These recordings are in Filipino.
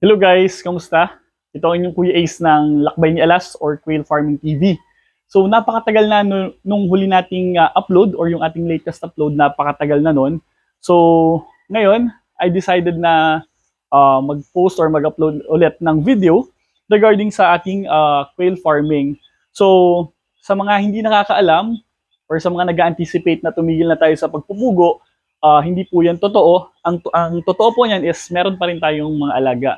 Hello guys, kamusta? Ito ang inyong Kuya Ace ng Lakbay ni Alas or Quail Farming TV. So napakatagal na nu- nung huli nating uh, upload or yung ating latest upload, napakatagal na nun. So ngayon, I decided na uh, mag-post or mag-upload ulit ng video regarding sa ating uh, quail farming. So sa mga hindi nakakaalam or sa mga nag-anticipate na tumigil na tayo sa pagpupugo, uh, hindi po yan totoo. Ang, ang totoo po niyan is meron pa rin tayong mga alaga.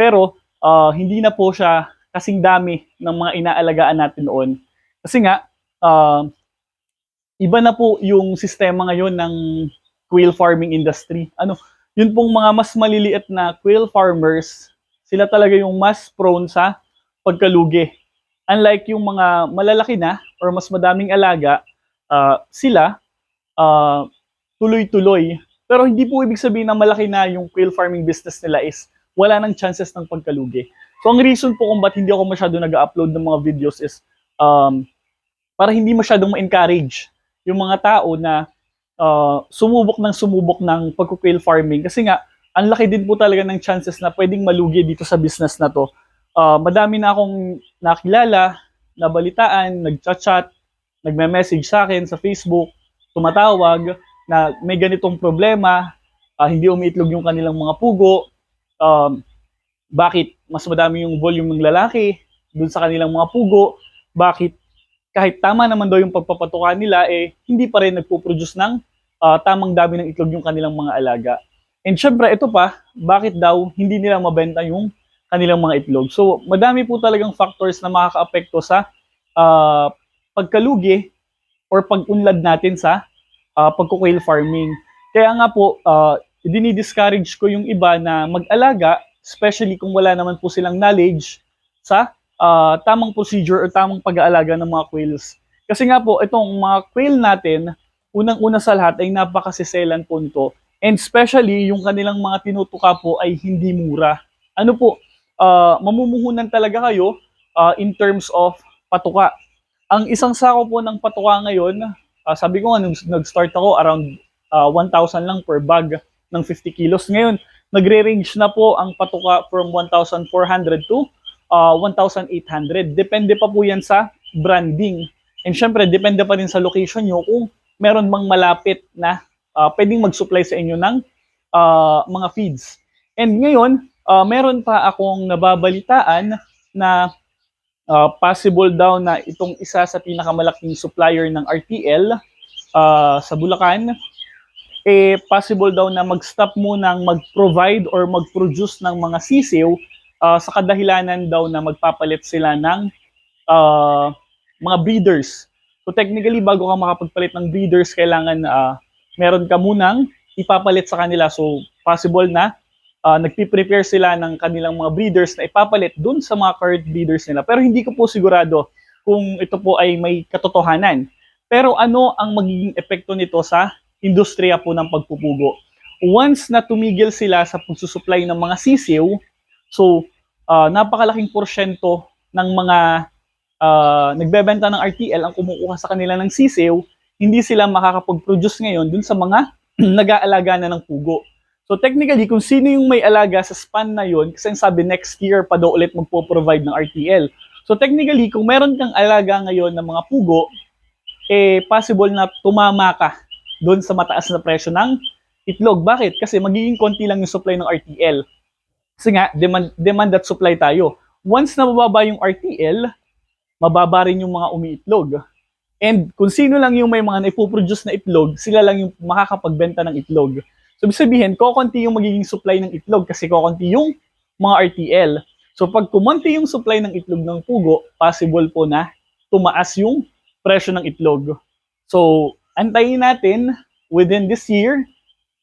Pero uh, hindi na po siya kasing dami ng mga inaalagaan natin noon. Kasi nga, uh, iba na po yung sistema ngayon ng quail farming industry. Ano, yun pong mga mas maliliit na quail farmers, sila talaga yung mas prone sa pagkalugi. Unlike yung mga malalaki na or mas madaming alaga, uh, sila uh, tuloy-tuloy. Pero hindi po ibig sabihin na malaki na yung quail farming business nila is wala nang chances ng pagkalugi. So ang reason po kung ba't hindi ako masyado nag-upload ng mga videos is um, para hindi masyadong ma-encourage yung mga tao na uh, sumubok ng sumubok ng pagkukwil farming. Kasi nga, ang laki din po talaga ng chances na pwedeng malugi dito sa business na to. Uh, madami na akong nakilala, nabalitaan, nagchat-chat, nagme-message sa akin sa Facebook, tumatawag na may ganitong problema, uh, hindi umiitlog yung kanilang mga pugo, um, bakit mas madami yung volume ng lalaki dun sa kanilang mga pugo, bakit kahit tama naman daw yung pagpapatukan nila, eh, hindi pa rin nagpo-produce ng uh, tamang dami ng itlog yung kanilang mga alaga. And syempre, ito pa, bakit daw hindi nila mabenta yung kanilang mga itlog. So, madami po talagang factors na makaka-apekto sa uh, pagkalugi or pag-unlad natin sa uh, pagkukwil farming. Kaya nga po, uh, dinidiscourage ko yung iba na mag-alaga, especially kung wala naman po silang knowledge sa uh, tamang procedure or tamang pag-aalaga ng mga quails. Kasi nga po, itong mga quail natin, unang-una sa lahat ay napakasiselan po nito. And especially, yung kanilang mga tinutuka po ay hindi mura. Ano po, uh, mamumuhunan talaga kayo uh, in terms of patuka. Ang isang sako po ng patuka ngayon, uh, sabi ko nga, nag-start ako, around uh, 1,000 lang per bag ng 50 kilos. Ngayon, nagre-range na po ang patuka from 1,400 to uh, 1,800. Depende pa po yan sa branding. And syempre, depende pa rin sa location nyo kung meron bang malapit na uh, pwedeng mag-supply sa inyo ng uh, mga feeds. And ngayon, uh, meron pa akong nababalitaan na uh, possible daw na itong isa sa pinakamalaking supplier ng RTL uh, sa Bulacan, eh possible daw na mag-stop munang mag-provide or mag-produce ng mga sisiw uh, sa kadahilanan daw na magpapalit sila ng uh, mga breeders. So technically, bago ka makapagpalit ng breeders, kailangan uh, meron ka munang ipapalit sa kanila. So possible na uh, nagpi-prepare sila ng kanilang mga breeders na ipapalit dun sa mga current breeders nila. Pero hindi ko po sigurado kung ito po ay may katotohanan. Pero ano ang magiging epekto nito sa industriya po ng pagpupugo? Once na tumigil sila sa pagsusupply ng mga sisiw, So, uh, napakalaking porsyento ng mga uh, nagbebenta ng RTL ang kumukuha sa kanila ng sisiw, hindi sila makakapag-produce ngayon dun sa mga nag-aalaga na ng pugo. So technically, kung sino yung may alaga sa span na yon, kasi sabi next year pa daw ulit magpo-provide ng RTL. So technically, kung meron kang alaga ngayon ng mga pugo, eh possible na tumama ka doon sa mataas na presyo ng itlog. Bakit? Kasi magiging konti lang yung supply ng RTL. Kasi nga, demand, demand at supply tayo. Once na mababa yung RTL, mababa rin yung mga umiitlog. And kung sino lang yung may mga naipoproduce na itlog, sila lang yung makakapagbenta ng itlog. So, ibig sabihin, kokonti yung magiging supply ng itlog kasi kokonti yung mga RTL. So, pag kumonti yung supply ng itlog ng pugo, possible po na tumaas yung presyo ng itlog. So, antayin natin within this year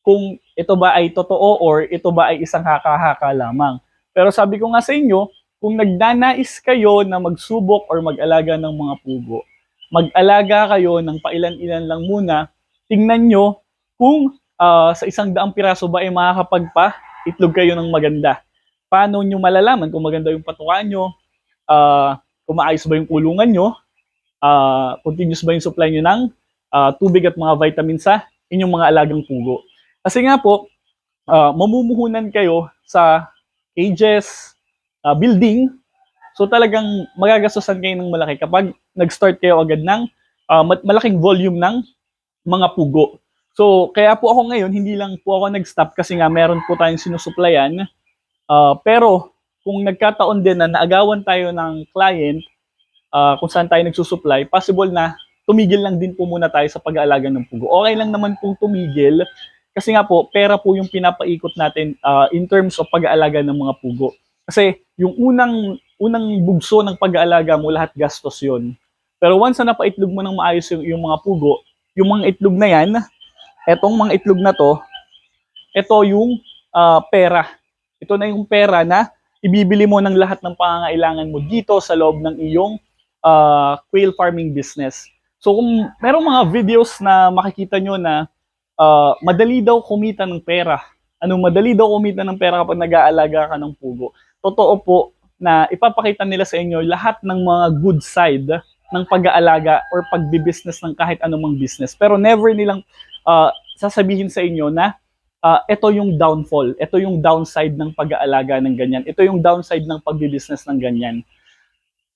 kung ito ba ay totoo or ito ba ay isang haka-haka lamang. Pero sabi ko nga sa inyo, kung nagdanais kayo na magsubok or mag-alaga ng mga pugo, mag-alaga kayo ng pailan-ilan lang muna, tingnan nyo kung uh, sa isang daang piraso ba ay makakapagpa itlog kayo ng maganda. Paano nyo malalaman kung maganda yung patukan nyo, uh, kung maayos ba yung kulungan nyo, uh, continuous ba yung supply nyo ng uh, tubig at mga vitamins sa inyong mga alagang pugo. Kasi nga po, uh, mamumuhunan kayo sa cages, ah, building. So talagang magagastusan kayo ng malaki kapag nag-start kayo agad ng ma- malaking volume ng mga pugo. So kaya po ako ngayon, hindi lang po ako nag-stop kasi nga meron po tayong sinusuplayan. Ah, pero kung nagkataon din na naagawan tayo ng client ah, kung saan tayo nagsusupply, possible na tumigil lang din po muna tayo sa pag-aalaga ng pugo. Okay lang naman pong tumigil kasi nga po, pera po yung pinapaikot natin ah, in terms of pag-aalaga ng mga pugo. Kasi yung unang unang bugso ng pag-aalaga mo, lahat gastos yon. Pero once na napaitlog mo ng maayos yung, yung mga pugo, yung mga itlog na yan, etong mga itlog na to, ito yung ah, pera. Ito na yung pera na ibibili mo ng lahat ng pangangailangan mo dito sa loob ng iyong ah, quail farming business. So kung merong mga videos na makikita nyo na ah, madali daw kumita ng pera, ano madali daw kumita ng pera kapag nag-aalaga ka ng pugo. Totoo po na ipapakita nila sa inyo lahat ng mga good side ng pag-aalaga or pagbi-business ng kahit anumang business. Pero never nilang ah, sasabihin sa inyo na ah, ito yung downfall, ito yung downside ng pag-aalaga ng ganyan, ito yung downside ng pagbi-business ng ganyan.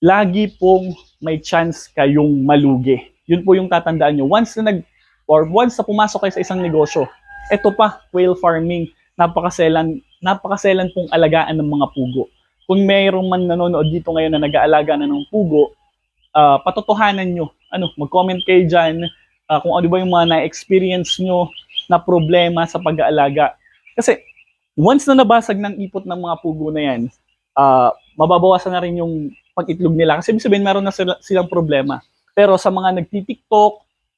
Lagi pong may chance kayong malugi. Yun po yung tatandaan nyo. Once na nag, or once na pumasok kayo sa isang negosyo, ito pa, whale farming, napakaselan, napakaselan pong alagaan ng mga pugo. Kung mayroong man nanonood dito ngayon na nag-aalaga na ng pugo, ah, patotohanan nyo. Ano, mag-comment kayo dyan ah, kung ano ba yung mga na-experience nyo na problema sa pag-aalaga. Kasi once na nabasag ng ipot ng mga pugo na yan, ah, mababawasan na rin yung pag-itlog nila. Kasi ibig sabihin, meron na sila, silang problema. Pero sa mga nagti-TikTok,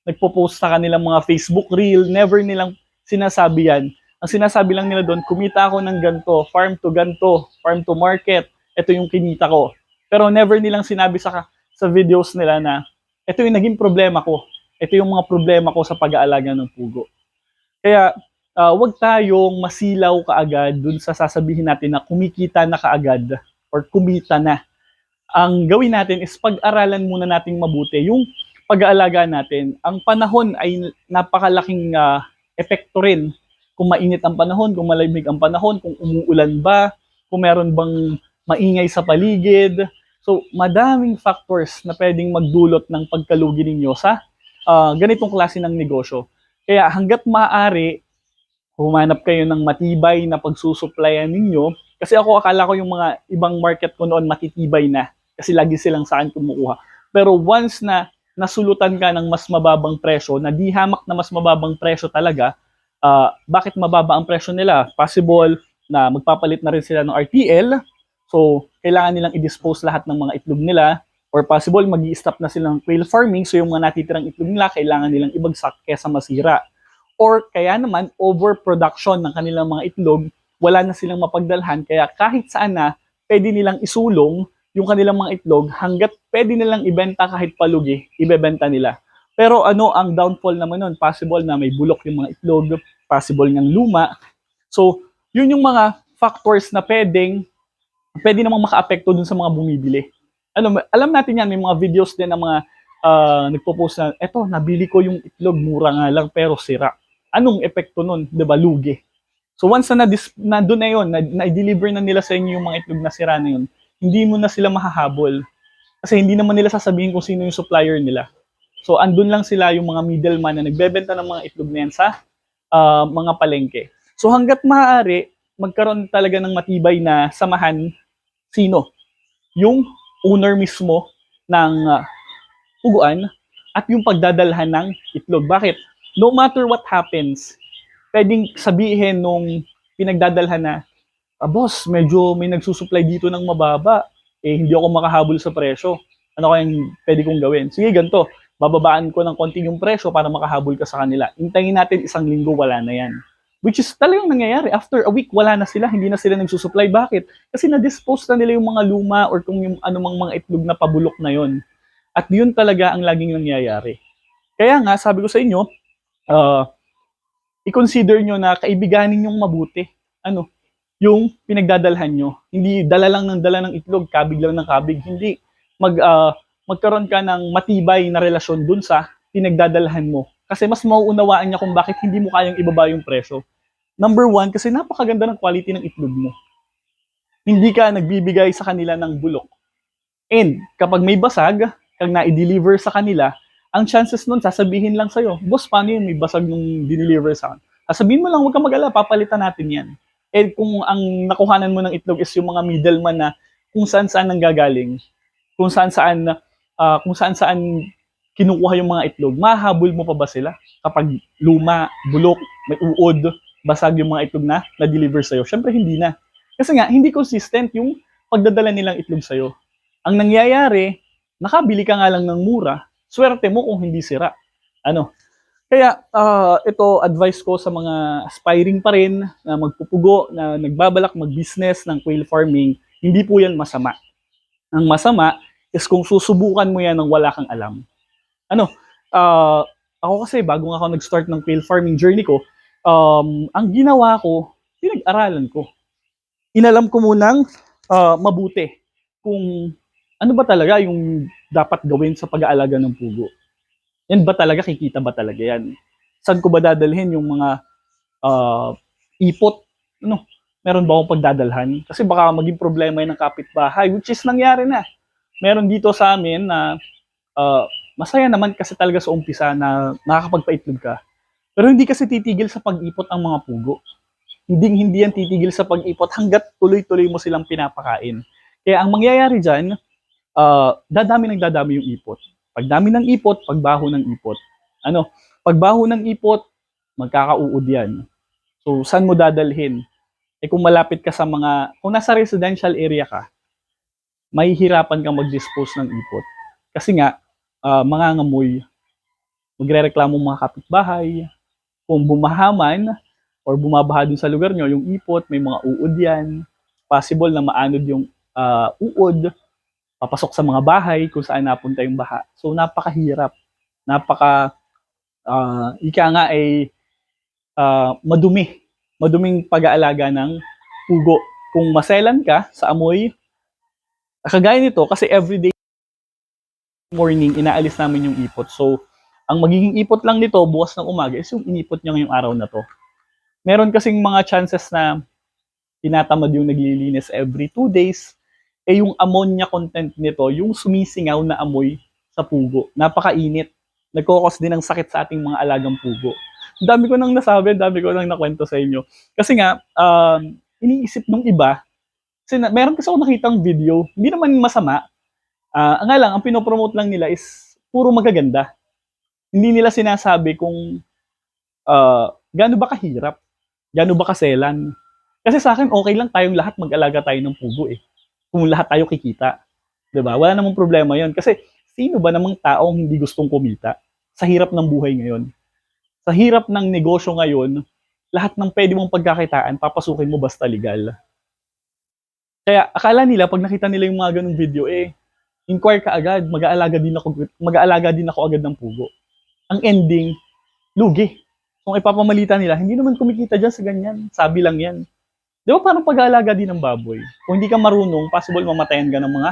nagpo-post sa kanilang mga Facebook reel, never nilang sinasabi yan. Ang sinasabi lang nila doon, kumita ako ng ganto, farm to ganto, farm to market, ito yung kinita ko. Pero never nilang sinabi sa sa videos nila na ito yung naging problema ko. Ito yung mga problema ko sa pag-aalaga ng pugo. Kaya ah, wag tayong masilaw kaagad dun sa sasabihin natin na kumikita na kaagad or kumita na. Ang gawin natin is pag-aralan muna nating mabuti yung pag-aalaga natin. Ang panahon ay napakalaking ah, epekto rin. Kung mainit ang panahon, kung malamig ang panahon, kung umuulan ba, kung meron bang maingay sa paligid. So, madaming factors na pwedeng magdulot ng pagkalugi ninyo sa ah, ganitong klase ng negosyo. Kaya hanggat maaari, humanap kayo ng matibay na pagsusuplayan ninyo. Kasi ako akala ko yung mga ibang market ko noon matitibay na. Kasi lagi silang sa akin kumukuha. Pero once na nasulutan ka ng mas mababang presyo, na di hamak na mas mababang presyo talaga, ah, bakit mababa ang presyo nila? Possible na magpapalit na rin sila ng RTL. So, kailangan nilang i-dispose lahat ng mga itlog nila or possible mag stop na sila ng quail farming so yung mga natitirang itlog nila kailangan nilang ibagsak kesa masira. Or kaya naman overproduction ng kanilang mga itlog, wala na silang mapagdalhan kaya kahit saan na pwede nilang isulong yung kanilang mga itlog hanggat pwede nilang ibenta kahit palugi, ibebenta nila. Pero ano ang downfall naman nun? Possible na may bulok yung mga itlog, possible ng luma. So, yun yung mga factors na pwedeng pwede namang maka-apekto dun sa mga bumibili. Ano, alam natin yan, may mga videos din ng mga ah, nagpo-post na, eto, nabili ko yung itlog, mura nga lang, pero sira. Anong epekto nun? Ba, lugi. So once na, na, na doon na yun, na, na-deliver na nila sa inyo yung mga itlog na sira na yun, hindi mo na sila mahahabol. Kasi hindi naman nila sasabihin kung sino yung supplier nila. So andun lang sila yung mga middleman na nagbebenta ng mga itlog na yan sa ah, mga palengke. So hanggat maaari, magkaroon talaga ng matibay na samahan sino? Yung owner mismo ng ah, puguan at yung pagdadalhan ng itlog. Bakit? No matter what happens, pwedeng sabihin nung pinagdadalhan na, ah, boss, medyo may nagsusupply dito ng mababa. Eh, hindi ako makahabol sa presyo. Ano kayang pwede kong gawin? Sige, ganito. Bababaan ko ng konti yung presyo para makahabol ka sa kanila. Hintayin natin isang linggo, wala na yan. Which is talagang nangyayari. After a week, wala na sila. Hindi na sila nagsusupply. Bakit? Kasi na-dispose na nila yung mga luma or kung yung anumang mga itlog na pabulok na yon. At yun talaga ang laging nangyayari. Kaya nga, sabi ko sa inyo, uh, i-consider nyo na kaibiganin yung mabuti. Ano? Yung pinagdadalhan nyo. Hindi dala lang ng dala ng itlog, kabig lang ng kabig. Hindi. Mag, ah, magkaroon ka ng matibay na relasyon dun sa pinagdadalhan mo. Kasi mas mauunawaan niya kung bakit hindi mo kayang ibaba yung presyo. Number one, kasi napakaganda ng quality ng itlog mo. hindi ka nagbibigay sa kanila ng bulok. And kapag may basag, kang na-deliver sa kanila, ang chances nun, sasabihin lang sa'yo, boss, paano yun, may basag nung dineliver sa akin? Sasabihin mo lang, huwag kang mag-ala, papalitan natin yan. And kung ang nakuhanan mo ng itlog is yung mga middleman na kung saan saan nang gagaling, kung saan saan, ah, kung saan saan kinukuha yung mga itlog, mahabol mo pa ba sila? Kapag luma, bulok, may uod, basag yung mga itlog na na-deliver sa'yo? Syempre hindi na. Kasi nga, hindi consistent yung pagdadala nilang itlog sa'yo. Ang nangyayari, nakabili ka nga lang ng mura, swerte mo kung hindi sira. Ano? Kaya ah, ito advice ko sa mga aspiring pa rin na magpupugo, na nagbabalak mag-business ng quail farming, hindi po yan masama. Ang masama is kung susubukan mo yan ng wala kang alam. Ano? ah, ako kasi bago nga ako nag-start ng quail farming journey ko, um, ang ginawa ko, pinag-aralan ko. Inalam ko munang ah, mabuti kung ano ba talaga yung dapat gawin sa pag-aalaga ng pugo. Yan ba talaga, kikita ba talaga yan? Saan ko ba dadalhin yung mga ah, ipot? Ano, meron ba akong pagdadalhan? Kasi baka maging problema yun ng kapitbahay, which is nangyari na. Meron dito sa amin na ah, masaya naman kasi talaga sa umpisa na nakakapagpaitlog ka. Pero hindi kasi titigil sa pag-ipot ang mga pugo. Hindi hindi yan titigil sa pag-ipot hanggat tuloy-tuloy mo silang pinapakain. Kaya ang mangyayari dyan, ah, dadami ng dadami yung ipot. Pagdami ng ipot, pagbaho ng ipot. Ano, pagbaho ng ipot, magkakauod yan. So, saan mo dadalhin? Eh kung malapit ka sa mga, kung nasa residential area ka, mahihirapan kang mag-dispose ng ipot. Kasi nga, ah, mangangamoy, magre-reklamo mga kapitbahay, kung bumahaman or bumabaha dun sa lugar nyo, yung ipot, may mga uod yan, possible na maanod yung ah, uod, papasok sa mga bahay kung saan napunta yung baha. So napakahirap. Napaka ah, ika nga ay ah, madumi. Maduming pag-aalaga ng pugo. Kung maselan ka sa amoy, kagaya nito kasi everyday morning inaalis namin yung ipot. So ang magiging ipot lang nito bukas ng umaga is yung inipot niya ngayong araw na to. Meron kasing mga chances na tinatamad yung naglilinis every two days eh yung ammonia content nito, yung sumisingaw na amoy sa pugo. Napakainit. Nagkokos din ng sakit sa ating mga alagang pugo. Dami ko nang nasabi, dami ko nang nakwento sa inyo. Kasi nga, um, iniisip nung iba, kasi na, meron kasi ako nakitang video, hindi naman masama. Ang nga lang, ang pinopromote lang nila is puro magaganda. Hindi nila sinasabi kung ah, gaano ba kahirap, gaano ba kaselan. Kasi sa akin, okay lang tayong lahat mag-alaga tayo ng pugo eh kung lahat tayo kikita. 'Di ba? Wala namang problema 'yon kasi sino ba namang taong hindi gustong kumita sa hirap ng buhay ngayon? Sa hirap ng negosyo ngayon, lahat ng pwede mong pagkakitaan, papasukin mo basta legal. Kaya akala nila pag nakita nila yung mga ganung video eh inquire ka agad, mag-aalaga din ako mag-aalaga din ako agad ng pugo. Ang ending, lugi. Kung ipapamalita nila, hindi naman kumikita diyan sa ganyan. Sabi lang 'yan. Di ba parang pag-aalaga din ng baboy? Kung hindi ka marunong, possible mamatayan ka ng mga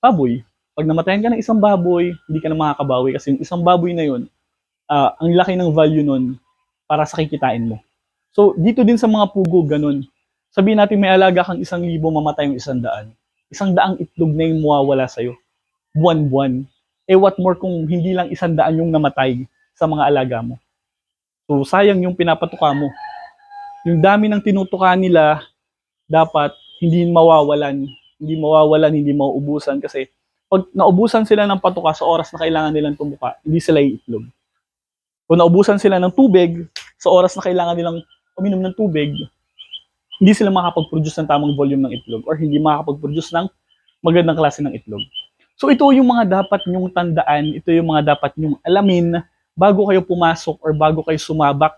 baboy. Pag namatayan ka ng isang baboy, hindi ka na makakabawi kasi yung isang baboy na yun, ah, ang laki ng value nun para sa kikitain mo. So, dito din sa mga pugo, ganun. Sabihin natin may alaga kang isang libo, mamatay yung isang daan. Isang daang itlog na yung mawawala sa'yo. Buwan-buwan. Eh what more kung hindi lang isang daan yung namatay sa mga alaga mo. So, sayang yung pinapatuka mo yung dami ng tinutukan nila, dapat hindi mawawalan, hindi mawawalan, hindi mauubusan kasi pag naubusan sila ng patuka sa oras na kailangan nilang tumuka, hindi sila iitlog. Kung naubusan sila ng tubig sa oras na kailangan nilang uminom ng tubig, hindi sila makakapag-produce ng tamang volume ng itlog or hindi makakapag-produce ng magandang klase ng itlog. So ito yung mga dapat nyong tandaan, ito yung mga dapat nyong alamin bago kayo pumasok or bago kayo sumabak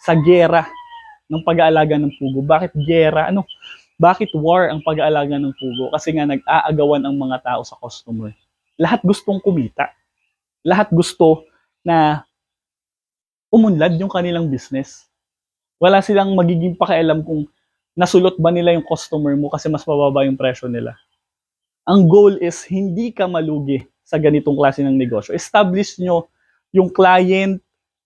sa gera ng pag-aalaga ng pugo. Bakit gera? Ano? Bakit war ang pag-aalaga ng pugo? Kasi nga nag-aagawan ang mga tao sa customer. Lahat gustong kumita. Lahat gusto na umunlad yung kanilang business. Wala silang magiging pakialam kung nasulot ba nila yung customer mo kasi mas mababa yung presyo nila. Ang goal is hindi ka malugi sa ganitong klase ng negosyo. Establish nyo yung client,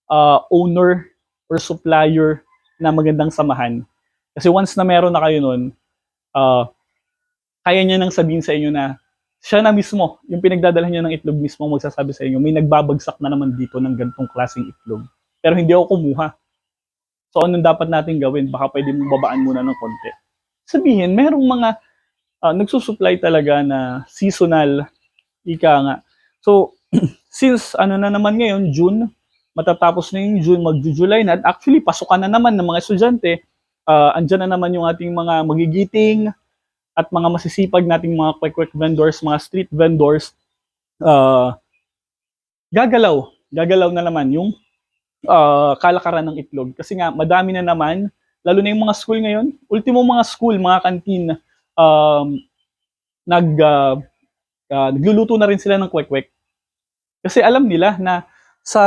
uh, owner, or supplier na magandang samahan. Kasi once na meron na kayo nun, uh, kaya niya nang sabihin sa inyo na siya na mismo, yung pinagdadala niya ng itlog mismo magsasabi sa inyo, may nagbabagsak na naman dito ng gantong klaseng itlog. Pero hindi ako kumuha. So anong dapat natin gawin? Baka pwede mong babaan muna ng konti. Sabihin, merong mga ah, nagsusupply talaga na seasonal, ika nga. So, since ano na naman ngayon, June, matatapos na yung June, mag-July na, at actually, pasukan na naman ng mga estudyante, ah, andyan na naman yung ating mga magigiting at mga masisipag nating mga quick-quick vendors, mga street vendors, ah, gagalaw, gagalaw na naman yung ah, kalakaran ng itlog. Kasi nga, madami na naman, lalo na yung mga school ngayon, ultimo mga school, mga kantin, um, nag, ah, ah, nagluluto na rin sila ng kwek-kwek. Kasi alam nila na sa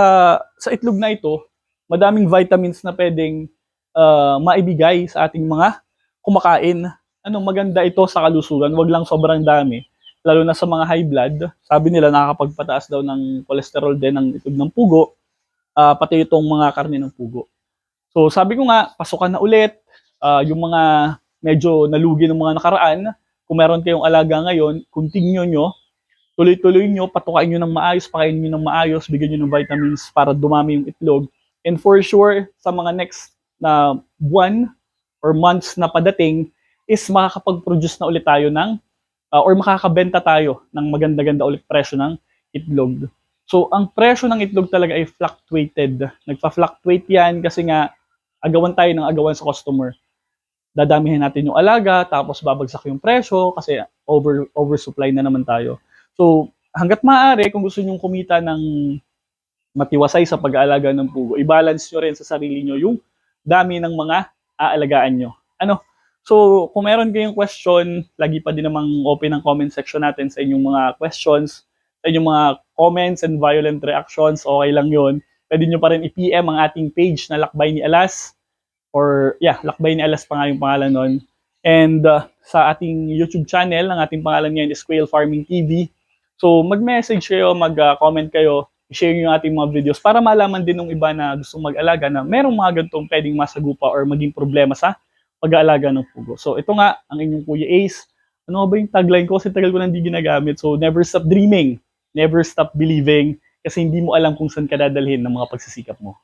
sa itlog na ito, madaming vitamins na pwedeng ah, maibigay sa ating mga kumakain. Ano, maganda ito sa kalusugan, wag lang sobrang dami. Lalo na sa mga high blood, sabi nila nakakapagpataas daw ng cholesterol din ng itlog ng pugo, ah, pati itong mga karne ng pugo. So sabi ko nga, pasukan na ulit, ah, yung mga medyo nalugi ng mga nakaraan, kung meron kayong alaga ngayon, continue nyo, tuloy-tuloy nyo, patukain nyo ng maayos, pakain nyo ng maayos, bigyan nyo ng vitamins para dumami yung itlog. And for sure, sa mga next na buwan or months na padating, is makakapag-produce na ulit tayo ng, ah, or makakabenta tayo ng maganda-ganda ulit presyo ng itlog. So, ang presyo ng itlog talaga ay fluctuated. Nagpa-fluctuate yan kasi nga, agawan tayo ng agawan sa customer. Dadamihin natin yung alaga, tapos babagsak yung presyo kasi over oversupply na naman tayo. So, hanggat maaari, kung gusto nyong kumita ng matiwasay sa pag-aalaga ng pugo, i-balance nyo rin sa sarili nyo yung dami ng mga aalagaan nyo. Ano? So, kung meron kayong question, lagi pa din namang open ang comment section natin sa inyong mga questions, sa inyong mga comments and violent reactions, okay lang yon. Pwede nyo pa rin i-PM ang ating page na Lakbay ni Alas, or yeah, Lakbay ni Alas pa nga yung pangalan nun. And uh, sa ating YouTube channel, ang ating pangalan ngayon is Quail Farming TV. So, mag-message kayo, mag-comment kayo, i-share nyo yung ating mga videos para malaman din ng iba na gustong mag-alaga na merong mga ganitong pwedeng masagupa or maging problema sa pag-aalaga ng pugo. So, ito nga, ang inyong Kuya Ace. Ano ba yung tagline ko? Kasi tagal ko nang hindi ginagamit. So, never stop dreaming. Never stop believing. Kasi hindi mo alam kung saan ka dadalhin ng mga pagsisikap mo.